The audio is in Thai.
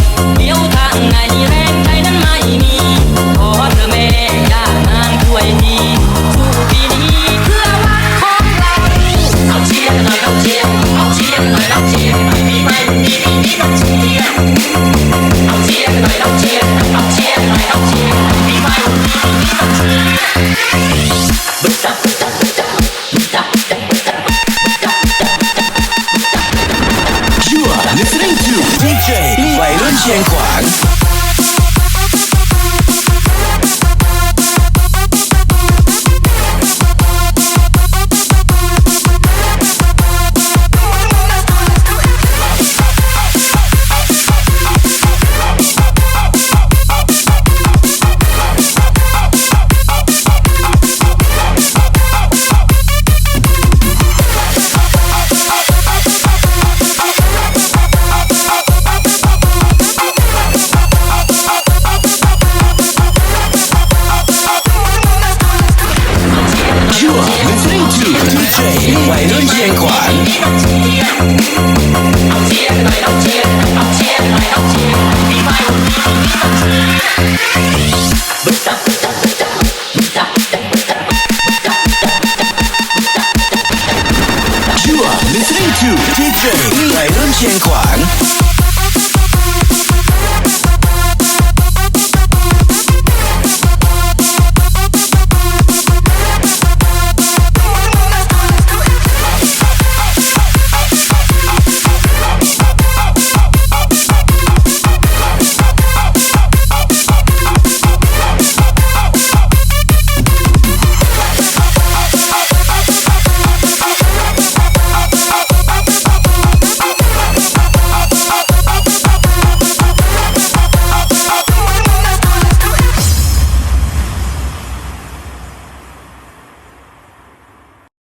Thank you 安全。 ชียงขวานยั่ว listening to DJ ไร่รุ่นเชียงขวาน